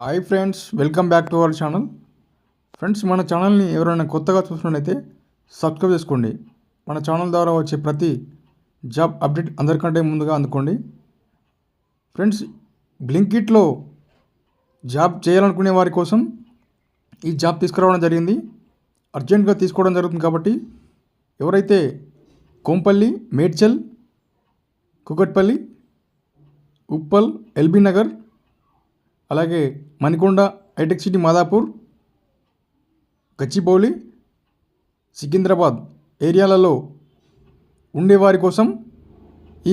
Hi friends welcome back to our channel friends మన ఛానల్ని ఎవరైనా కొత్తగా చూసినట్లయితే సబ్స్క్రైబ్ చేసుకోండి. మన ఛానల్ ద్వారా వచ్చే ప్రతి జాబ్ అప్డేట్ అందరికంటే ముందుగా అందుకోండి. ఫ్రెండ్స్ బ్లింకిట్లో జాబ్ చేయాలనుకునే వారి కోసం ఈ జాబ్ తీసుకురావడం జరిగింది. అర్జెంట్గా తీసుకోవడం జరుగుతుంది కాబట్టి ఎవరైతే కోంపల్లి మేడ్చల్ కుకట్పల్లి ఉప్పల్ ఎల్బీ నగర్ అలాగే మణికొండ హైటెక్ సిటీ మాదాపూర్ గచ్చిబౌలి సికింద్రాబాద్ ఏరియాలలో ఉండేవారి కోసం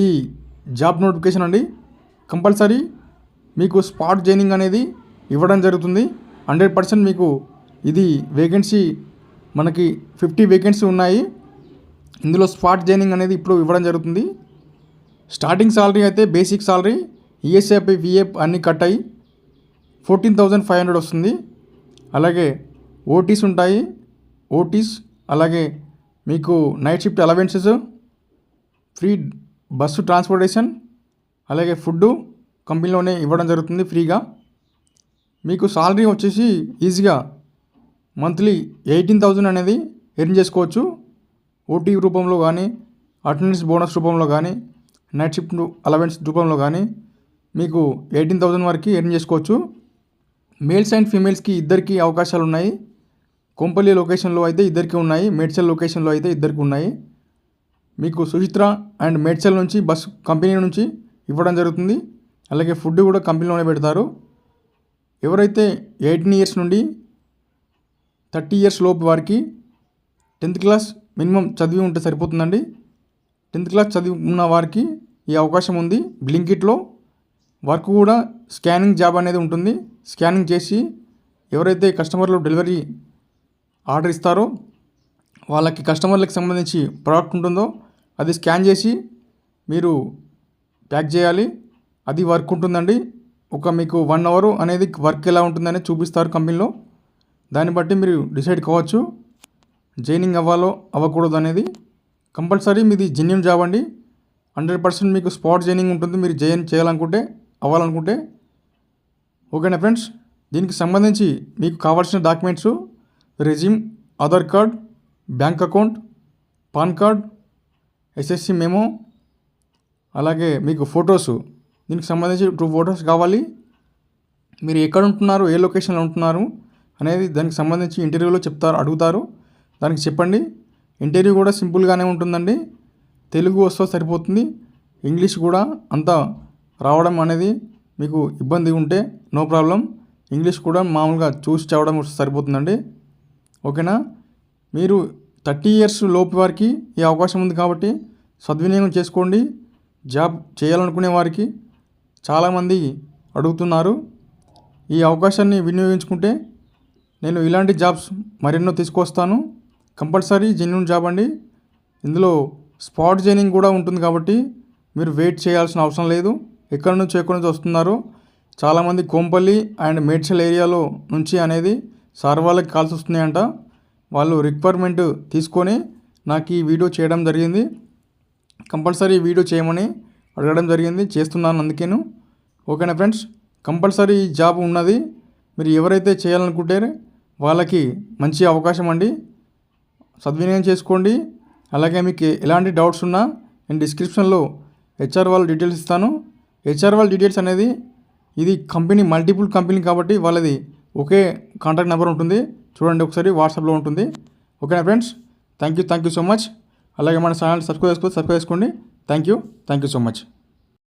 ఈ జాబ్ నోటిఫికేషన్ అండి. కంపల్సరీ మీకు స్పాట్ జాయినింగ్ అనేది ఇవ్వడం జరుగుతుంది. హండ్రెడ్ పర్సెంట్ మీకు ఇది వేకెన్సీ మనకి ఫిఫ్టీ వేకెన్సీ ఉన్నాయి. ఇందులో స్పాట్ జాయినింగ్ అనేది ఇప్పుడు ఇవ్వడం జరుగుతుంది. స్టార్టింగ్ సాలరీ అయితే బేసిక్ సాలరీ ఈఎస్ఐపి విఏ అన్నీ కట్ అయ్యి ఫోర్టీన్ థౌజండ్ ఫైవ్ హండ్రెడ్ వస్తుంది. అలాగే ఓటీస్ ఉంటాయి. ఓటీస్ అలాగే మీకు night shift allowances free bus transportation అలాగే ఫుడ్ కంపెనీలోనే ఇవ్వడం జరుగుతుంది ఫ్రీగా. మీకు సాలరీ వచ్చేసి ఈజీగా మంత్లీ ఎయిటీన్ థౌజండ్ అనేది ఎర్న్ చేసుకోవచ్చు. ఓటీ రూపంలో కానీ అటెండెన్స్ బోనస్ రూపంలో కానీ నైట్ షిఫ్ట్ అలవెన్స్ రూపంలో కానీ మీకు ఎయిటీన్ థౌజండ్ వరకు ఎర్న్ చేసుకోవచ్చు. మేల్స్ అండ్ ఫీమేల్స్కి ఇద్దరికి అవకాశాలు ఉన్నాయి కొంపల్లి లొకేషన్లో అయితే ఇద్దరికి ఉన్నాయి. మేడ్చల్ లొకేషన్లో అయితే ఇద్దరికి ఉన్నాయి. మీకు సుచిత్ర అండ్ మేడ్చల్ నుంచి బస్ కంపెనీ నుంచి ఇవ్వడం జరుగుతుంది. అలాగే ఫుడ్ కూడా కంపెనీలోనే పెడతారు. ఎవరైతే ఎయిటీన్ ఇయర్స్ నుండి థర్టీ ఇయర్స్ లోపు వారికి టెన్త్ క్లాస్ మినిమం చదివి ఉంటే సరిపోతుందండి. టెన్త్ క్లాస్ చదివి ఉన్న వారికి ఈ అవకాశం ఉంది. బ్లింకిట్లో వర్క్ కూడా స్కానింగ్ జాబ్ అనేది ఉంటుంది. స్కానింగ్ చేసి ఎవరైతే కస్టమర్లు డెలివరీ ఆర్డర్ ఇస్తారో వాళ్ళకి కస్టమర్లకు సంబంధించి ప్రోడక్ట్ ఉంటుందో అది స్కాన్ చేసి మీరు ప్యాక్ చేయాలి. అది వర్క్ ఉంటుందండి. ఒక మీకు వన్ అవర్ అనేది వర్క్ ఎలా ఉంటుందని చూపిస్తారు కంపెనీలో. దాన్ని బట్టి మీరు డిసైడ్ కావచ్చు. జాయినింగ్ అవ్వాలో అవ్వకూడదు అనేది. కంపల్సరీ మీది జెన్యున్ జాబ్ అండి. హండ్రెడ్ పర్సెంట్ మీకు స్పాట్ జాయినింగ్ ఉంటుంది. మీరు జాయిన్ చేయాలనుకుంటే అవ్వాలనుకుంటే ఓకేనా ఫ్రెండ్స్? దీనికి సంబంధించి మీకు కావాల్సిన documents resume Aadhaar card bank account PAN card SSC memo అలాగే మీకు ఫొటోస్. దీనికి సంబంధించి టూ ఫొటోస్ కావాలి. మీరు ఎక్కడ ఉంటున్నారు ఏ లొకేషన్లో ఉంటున్నారు అనేది దానికి సంబంధించి ఇంటర్వ్యూలో చెప్తారు అడుగుతారు. దానికి చెప్పండి. ఇంటర్వ్యూ కూడా సింపుల్గానే ఉంటుందండి. తెలుగు వస్తే సరిపోతుంది ఇంగ్లీష్ కూడా అంత రావడం అనేది మీకు ఇబ్బంది ఉంటే నో ప్రాబ్లం. ఇంగ్లీష్ కూడా మామూలుగా చూసి చదవడం సరిపోతుందండి. ఓకేనా? మీరు థర్టీ ఇయర్స్ లోపు వారికి ఈ అవకాశం ఉంది కాబట్టి సద్వినియోగం చేసుకోండి. జాబ్ చేయాలనుకునే వారికి చాలామంది అడుగుతున్నారు. ఈ అవకాశాన్ని వినియోగించుకుంటే నేను ఇలాంటి జాబ్స్ మరెన్నో తీసుకొస్తాను కంపల్సరీ జెన్యున్ జాబ్ అండి. ఇందులో స్పాట్ జైనింగ్ కూడా ఉంటుంది కాబట్టి మీరు వెయిట్ చేయాల్సిన అవసరం లేదు. ఎక్కడి నుంచి ఎక్కడి నుంచి వస్తున్నారో? చాలామంది కోంపల్లి అండ్ మేడ్చల్ ఏరియాలో నుంచి అనేది సార్ వాళ్ళకి కాల్స్ వస్తున్నాయంట. వాళ్ళు రిక్వైర్మెంట్ తీసుకొని నాకు ఈ వీడియో చేయడం జరిగింది. కంపల్సరీ వీడియో చేయమని అడగడం జరిగింది చేస్తున్నాను అందుకేను. ఓకేనా ఫ్రెండ్స్? కంపల్సరీ జాబ్ ఉన్నది. మీరు ఎవరైతే చేయాలనుకుంటే వాళ్ళకి మంచి అవకాశం అండి. సద్వినియోగం చేసుకోండి. అలాగే మీకు ఎలాంటి డౌట్స్ ఉన్నా నేను డిస్క్రిప్షన్లో హెచ్ఆర్ వాళ్ళ డీటెయిల్స్ ఇస్తాను. హెచ్ఆర్ వాళ్ళ డీటెయిల్స్ అనేది ఇది కంపెనీ మల్టిపుల్ కంపెనీ కాబట్టి వాళ్ళది ఒకే కాంటాక్ట్ నెంబర్ ఉంటుంది. చూడండి ఒకసారి వాట్సాప్లో ఉంటుంది. ఓకేనా friends thank you thank you so much అలాగే మన ఛానల్ సబ్స్క్రైబ్ చేసుకో సబ్స్క్రైబ్ చేసుకోండి. Thank you thank you so much